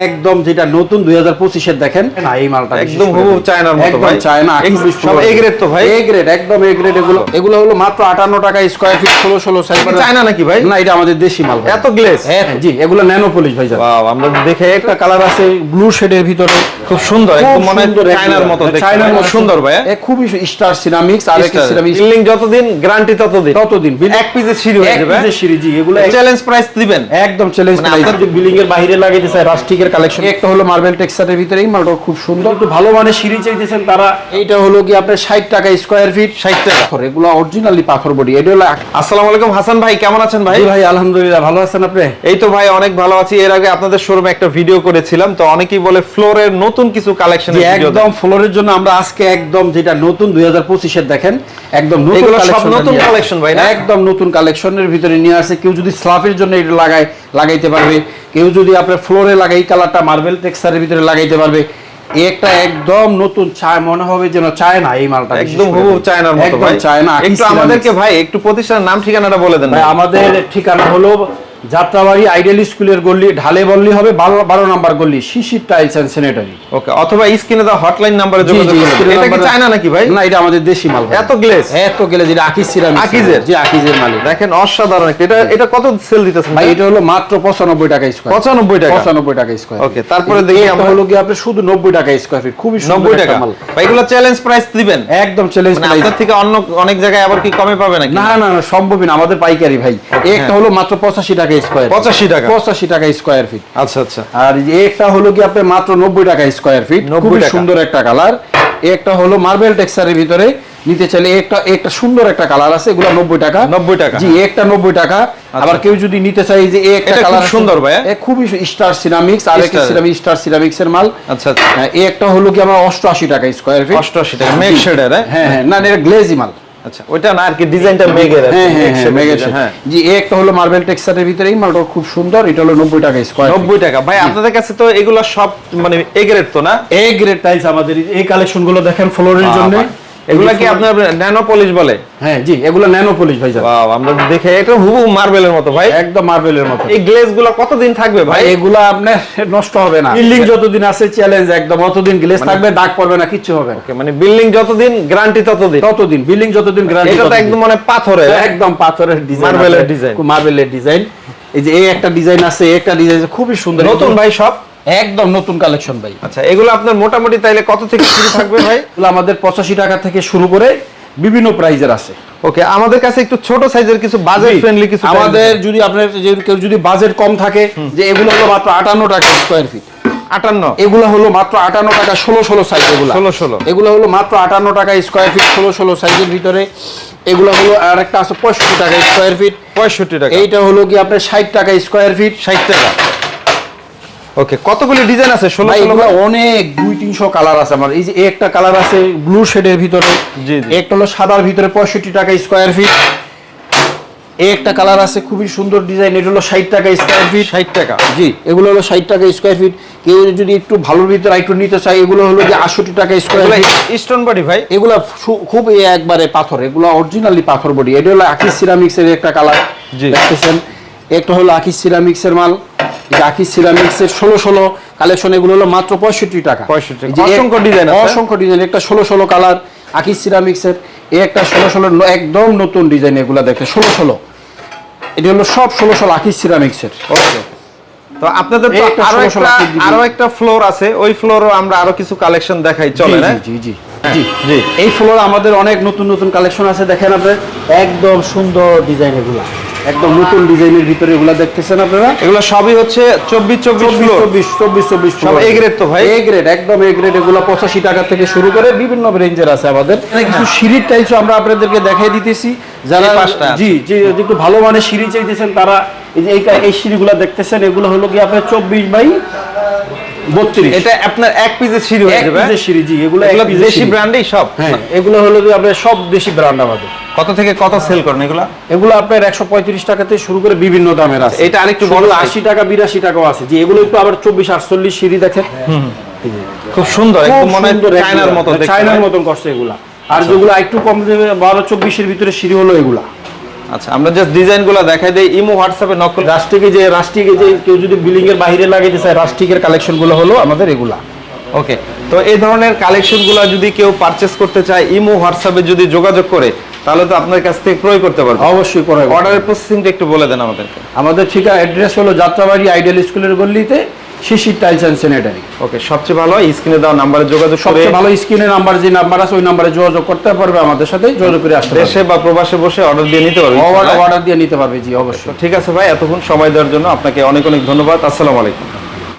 একদম যেটা নতুন দুই হাজার পঁচিশের দেখেন না এই মালটা একদম করে চায়নার মতো একদম চায়না সব পুরো। A তো ভাই? A grade, একদম এ গ্রেড এগুলো এগুলো হলো মাত্র আটান্ন টাকা স্কোয়ার ফিট ষোলো ষোলো সাইজ চায়না নাকি ভাই? না এটা আমাদের দেশি মাল এত গ্লেজ হ্যাঁ জি এগুলো ন্যানো পলিশ ভাই। আমরা দেখে একটা কালার আছে ব্লু শেডের ভিতরে। খুব সুন্দর একদম মনে চায়নার মতো চায়নার মতো সুন্দর ভাই খুবই স্টার সিরামিক্স আর একটা সিরামিক্স বিল্ডিং যতদিন গ্যারান্টি ততদিন। ততদিন এক পিসের সিঁড়ি হয়ে এক পিসের সিঁড়ি জি এগুলো চ্যালেঞ্জ প্রাইস দিবেন। একদম চ্যালেঞ্জ মানে প্রাইস আপনার- বিল্ডিং এর বাইরে লাগাইতে চায় রাস্টিকের কালেকশন একটা হলো মার্বেল টেক্সচারের ভিতরে এই মালটা খুব সুন্দর। একটু ভালো মানের সিঁড়ি চাইতেছেন তারা। এইটা হলো কি আপনার 60 টাকা স্কয়ার ফিট 60 টাকা। পাথর এগুলো অরিজিনালি পাথর বডি। এটা হলো আসসালামু আলাইকুম হাসান ভাই কেমন আছেন ভাই? ভাই আলহামদুলিল্লাহ ভালো আছেন আপনি? এই তো ভাই অনেক ভালো আছি। এর আগে আপনাদের শোরুমে একটা ভিডিও করেছিলাম তো অনেকেই বলে ফ্লোরের নতুন কিছু কালেকশন একদম ফ্লোরের জন্য আমরা আজকে একদম যেটা নতুন 2025 এর দেখেন একদম নতুন সব নতুন নিয়ে ভাই একদম নতুন কালেকশনের ভিতরে নিয়ে আসে কেউ যদি স্লাফের জন্য এটা লাগায় লাগাইতে পারবে কেউ যদি আপনার ফ্লোরে লাগাই কালারটা মার্বেল টেক্সচারের ভিতরে লাগাইতে পারবে একটা একদম নতুন চায় মনে হবে যেন চায় না এই মালটা একদম। হুবহু চায়নার মতো ভাই চায়না একটু আমাদেরকে ভাই একটু প্রতিষ্ঠানের নাম ঠিকানাটা বলে দেন ভাই। আমাদের ঠিকানা হলো যাত্রাবাড়ি আইডিয়াল স্কুলের গল্লি ঢালে বললি হবে বারো বারো number গল্লি Shishir tiles and sanitary. Okay অথবা স্ক্রিনে দাও হটলাইন নাম্বারে যোগাযোগ করবেন এটা কি চায়না নাকি ভাই? না এটা আমাদের দেশি মাল এত গ্লেজ এত গেলে যেটা আকিজ সিরামিক আকিজের? জি আকিজের মালিক দেখেন অসাধারণ একটা। এটা এটা কত সেল দিতেছেন ভাই এটা হলো মাত্র পঁচানব্বই টাকা স্কোয়ার 95 টাকা? পঁচানব্বই টাকা স্কোয়ার Okay, তারপরে দেখি আমরা হলো কি আপনি শুধু নব্বই টাকা স্কোয়ার ফিট খুবই সুন্দর 90 টাকা? মাল। ভাই এগুলো চ্যালেঞ্জ প্রাইস দিবেন? একদম চ্যালেঞ্জ মানে আপনার থেকে অন্য অনেক জায়গায় আবার কি কমে পাবে নাকি? না না না সম্ভবই না। আমাদের পাইকারি ভাই। একটা হলো মাত্র পঁচাশি টাকা স্কোয়ার 85 টাকা? পঁচাশি টাকা স্কোয়ার ফিট আচ্ছা আচ্ছা। আর একটা হলো কি আপনার মাত্র নব্বই টাকা স্কোয়ার ফিট 90 খুবই সুন্দর একটা কালার একটা হলো মার্বেল টেক্সচারের ভিতরে। নিতে চাইলে একটা একটা সুন্দর একটা কালার আছে। এগুলো নব্বই টাকা। 90 টাকা। জি একটা নব্বই টাকা। আবার কেউ যদি নিতে চাই যে এই একটা কালার সুন্দর ভাইয়া। খুবই স্টার সিরামিক্স আর একটা সিরামিক স্টার সিরামিক্স এর মাল। আচ্ছা আচ্ছা। হ্যাঁ, এই একটা হলো কি আমার অষ্টআশি টাকা স্কোয়ার ফিট 88 টাকা মেঘ শেডের হ্যাঁ? হ্যাঁ না না, এটা গ্লেজি মাল। আচ্ছা ওইটা না আর কি ডিজাইনটা আর হ্যাঁ হ্যাঁ হ্যাঁ shade মেগা design, হ্যাঁ। জি একটা হলো মার্বেল টেক্সচারের ভিতরে এই মালটা খুব সুন্দর এটা হলো নব্বই টাকা স্কোয়ার 90 টাকা। ভাই আপনাদের কাছে তো এগুলো সব মানে এ গ্রেড তো না? এ গ্রেড টাইলস আমাদের এই- এই কালেকশনগুলো দেখেন ফ্লোরের জন্য। এগুলা কি আপনার ন্যানো পলিশ বলে? হ্যাঁ জি এগুলো ন্যানো পলিশ ভাই। ওয়াও আমরা দেখে এটা হুবহু মার্বেলের মতো ভাই। একদম মার্বেলের মতো। এই গ্লেজগুলো কতদিন থাকবে ভাই? এগুলো আপনার নষ্ট হবে না। বিল্ডিং যতদিন আছে চ্যালেঞ্জ একদম। অতদিন গ্লেস থাকবে দাগ পড়বে না কিছু হবে না। মানে বিল্ডিং যতদিন গ্যারান্টি ততদিন। ততদিন বিল্ডিং যতদিন গ্যারান্টি এটা তো একদম মানে পাথরে একদম পাথরের ডিজাইন মার্বেলের design। মার্বেলের ডিজাইন এই যে এই একটা ডিজাইন আছে এই একটা ডিজাইন খুবই সুন্দর। নতুন ভাই সব? একদম নতুন কালেকশন ভাই। আচ্ছা এগুলো আপনার মোটামুটি তাইলে কত থেকে শুরু থাকবে ভাই? এগুলো আমাদের পঁচাশি টাকা থেকে শুরু করে বিভিন্ন প্রাইজের আছে। ওকে আমাদের কাছে একটু ছোট সাইজের কিছু বাজেট ফ্রেন্ডলি কিছু আমাদের যদি আপনার যে কেউ যদি বাজেট কম থাকে যে এগুলো হলো মাত্র আটান্ন টাকা স্কোয়ার ফিট আটান্ন? এগুলো হলো মাত্র আটান্ন টাকা ষোলো ষোলো সাইজ এগুলো। 16 16 এগুলো হলো মাত্র আটান্ন টাকা স্কোয়ার ফিট ষোলো ষোলো সাইজের ভিতরে। এগুলো হলো আর একটা আছে পঁয়ষট্টি টাকা স্কোয়ার ফিট পঁয়ষট্টি টাকা। এইটা হলো কি আপনার ষাট টাকা স্কোয়ার ফিট ষাট টাকা। ওকে কতগুলি ডিজাইন আছে? ষোলো ষোলো অনেক দুই তিনশো কালার আছে আমার। এই যে একটা কালার আছে ব্লু শেডের ভিতরে জি। একটা হলো সাদার ভিতরে পঁয়ষট্টি টাকা স্কোয়ার ফিট একটা কালার আছে খুবই সুন্দর ডিজাইন এটা হলো ষাট টাকা স্কোয়ার ফিট ষাট টাকা? জি এগুলো হলো ষাট টাকা স্কোয়ার ফিট কেউ যদি একটু ভালোর ভিতরে একটু নিতে চায় এগুলো হলো যে আটষট্টি টাকা স্কোয়ার ফিট স্টোন বডি ভাই। এগুলো খুব একবারে পাথর এগুলো অরিজিনালি পাথর বডি এটা হলো আকিস সিরামিক্সের একটা কালার জি। দেখতেছেন? একটা হলো আকিস সিরামিক্সের মাল। এটা আকিস সিরামিক্স এর ষোলো ষোলো কালেকশন এগুলো হলো মাত্র পঁয়ষট্টি টাকা। 65 এই যে এক- অসংখ্য আছে। অসংখ্য ডিজাইন একটা ষোলো ষোলো কালার আকিস সিরামিক্স এর এই একটা ষোলো ষোলো একদম নতুন ডিজাইন এগুলো দেখতে ষোলো ষোলো। এটা হলো সব ষোলো ষোলো আকিস সিরামিক্স এর ওকে তো আপনাদের আরও একটা আরও একটা ফ্লোর আছে। ওই ফ্লোরও আমরা আরও কিছু কালেকশন দেখাই চলে না? জি জি জি। জি। এই ফ্লোর আমাদের অনেক নতুন নতুন কালেকশন আছে দেখেন আপনার একদম সুন্দর ডিজাইন এগুলা। একদম নতুন ডিজাইনের ভিতরে এগুলা দেখতেছেন আপনারা? এগুলো সবই হচ্ছে চব্বিশ চব্বিশ চব্বিশ চব্বিশ চব্বিশ সব A grade তো ভাই? এ গ্রেড একদম এ গ্রেড এগুলো পঁচাশি টাকা থেকে শুরু করে বিভিন্ন রেঞ্জের আছে আমাদের। কিছু সিঁড়ির টাইপস আমরা আপনাদেরকে দেখাই দিতেছি। যারা জি জি যে একটু ভালো মানের সিঁড়ি চাইতেছেন তারা এই যে এই সিঁড়িগুলো দেখতেছেন এগুলো হলো কি আপনার চব্বিশ বাই বত্রিশ। এটা আপনার এক পিসের সিঁড়ি হয়ে এক যাবে পিসের সিঁড়ি জি এগুলো এক পিসের দেশি। ব্র্যান্ডই সব? হ্যাঁ। এগুলো হলো যে আপনার সব দেশি ব্র্যান্ড আমাদের। কত থেকে কত সেল করেন এগুলো? এগুলো আপনার একশো পঁয়ত্রিশ টাকাতে শুরু করে বিভিন্ন দামের আছে। এটা আরেকটু বড় size। আশি টাকা বিরাশি টাকাও আছে। যে এগুলো একটু আবার চব্বিশ আটচল্লিশ সিঁড়ি দেখেন। খুব সুন্দর একদম মনে হয় চায়নার। মতো চায়নার হয়। মতন করছে এগুলা। আর যেগুলো একটু কম দেবে বারো চব্বিশের ভিতরে সিঁড়ি হলো এগুলা। আচ্ছা আমরা জাস্ট ডিজাইনগুলো দেখাই দেই। ইমো হোয়াটসঅ্যাপে নকল রাষ্ট্রিকে যে রাষ্ট্রিকে যে কেউ যদি বিল্ডিং এর বাইরে লাগাইতে চায় রাষ্ট্রিকের কালেকশনগুলো হলো আমাদের এগুলা। ওকে তো এই ধরনের কালেকশনগুলো যদি কেউ পারচেস করতে চায় ইমো হোয়াটসঅ্যাপে যদি যোগাযোগ করে তাহলে তো আপনার কাছ থেকে ক্রয় করতে পারবে। অবশ্যই করে অর্ডারের প্রসেসিংটা একটু বলে দেন আমাদেরকে। আমাদের ঠিকা অ্যাড্রেস হলো যাত্রাবাড়ি আইডিয়াল স্কুলের গল্লিতে Shishir tiles and sanitary okay সবচেয়ে ভালো স্ক্রিনে দেওয়া নাম্বারে যোগাযোগ সবচেয়ে ভালো স্ক্রিনে নাম্বার যে নাম্বার আছে ওই নাম্বারে যোগাযোগ করতে পারবে আমাদের সাথে যোগাযোগ করে আসতে দেশে বা প্রবাসে বসে অর্ডার দিয়ে নিতে পারবে অর্ডার অর্ডার দিয়ে নিতে পারবে জি অবশ্যই। ঠিক আছে ভাই এতক্ষণ সময় দেওয়ার জন্য আপনাকে অনেক অনেক ধন্যবাদ আসসালামু আলাইকুম।